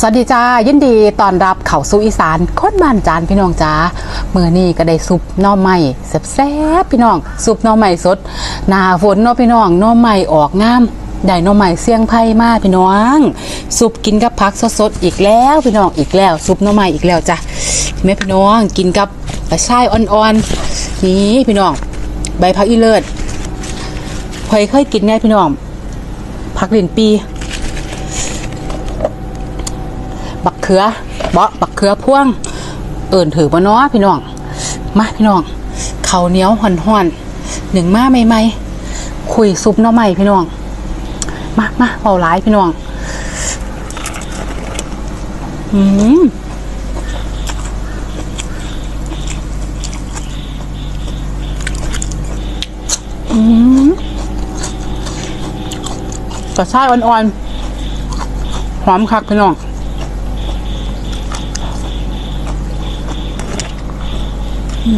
สวัสดีจ้ายินดีตอนรับเขาสู่อีสานคนบ้านจานพี่น้องจ้าเมื่อนี้ก็ได้ซุปน่อไม้แซ่บๆพี่น้องซุปน่อไม้สดหนาฝนเนาะพี่น้องน่อไม้ออกงามได้น่อไม้เสี่ยงไพ่มากพี่น้องซุปกินกับผักสดๆอีกแล้วพี่น้องอีกแล้วซุปน่อไม้อีกแล้วจ้ะแม่พี่น้องกินกับกระชายอ่อนๆนี่พี่น้อง ใบผักอีเลิศเคยเคยกินแน่พี่น้องผักหลินปี บักเขือเบาะบักเขือพ่วง เอิ่นถือบ่เนาะพี่น้อง มาพี่น้องข้าเหนียวห่อนๆหนึ่งมาใหม่ๆคุยซุปหน่อใหม่พี่น้อง มามาเบาหลายพี่น้องอืมอืมกระชายอ่อนๆหอมคักพี่น้อง ก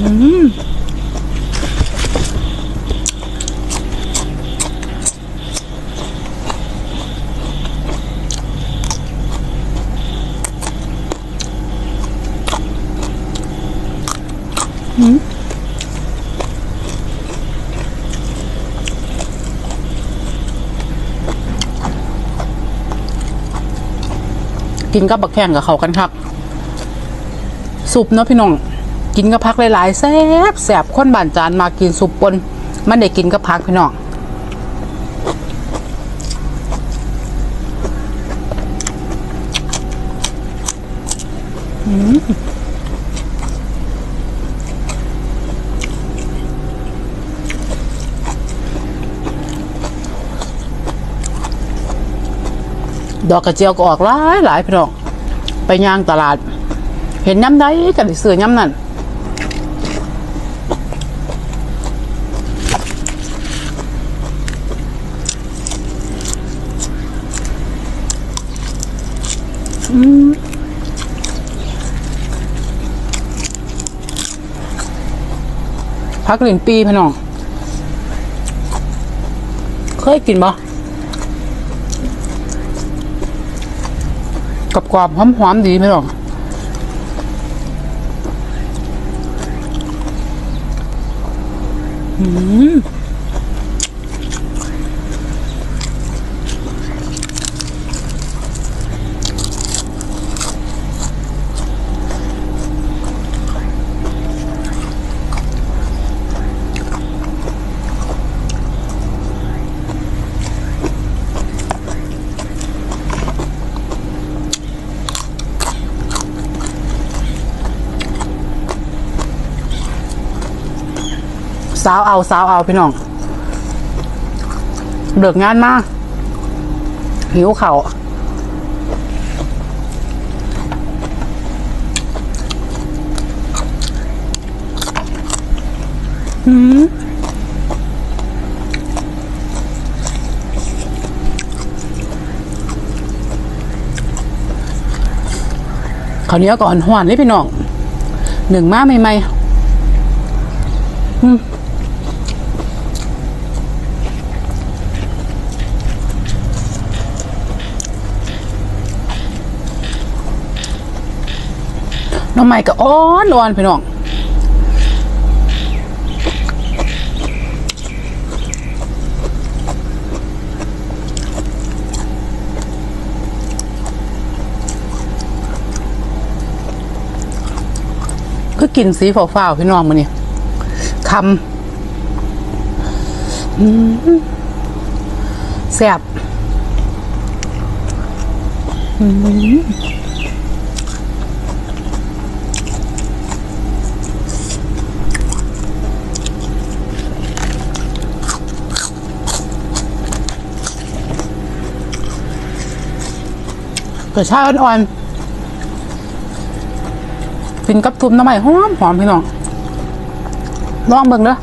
ินกับบักแข้งกับเขากันครับ สุปเนาะพี่น้อง กินกับพักหลายๆแซ่บแซ่บคนบ้านจานมากินสุปปนมันได้กินกับพักพี่น้องดอกกระเจียวก็ออกหลายหลายพี่น้องไปย่างตลาด เห็นย้ำได้กันได้ซื้อย้ำนั่น อืมพักหลินปีพี่น้อง เคยกินบ่กับกรอบๆหอมดีพี่น้อง สาวเอาสาวเอาพี่น้องเลิกงานมาหิวเข่าวหืมข้าวเหนียวก่อนหวานเลยพี่น้องหนึ่งมาใหม่ๆ น้องใหม่ก็อ้อนอ่อนพี่น้องคือกินสีฟ้าวๆพี่น้องมาเนี่ยคำแซ่บอืม กระชาอ่อนๆกินกับทุมน้ำใหม่หอมหอมพี่น้องลองเบิ่งเด้อ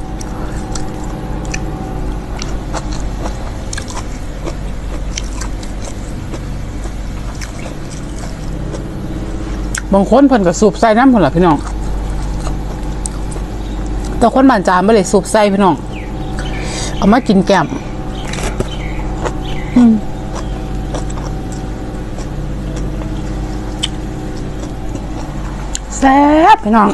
บางคนเพิ่นก็สูบใส่น้ำพุ่นล่ะพี่น้องแต่คนบ้านจานไม่ได้สูบใส่พี่น้อง เอามากินแกม แซ่บพี่น้อง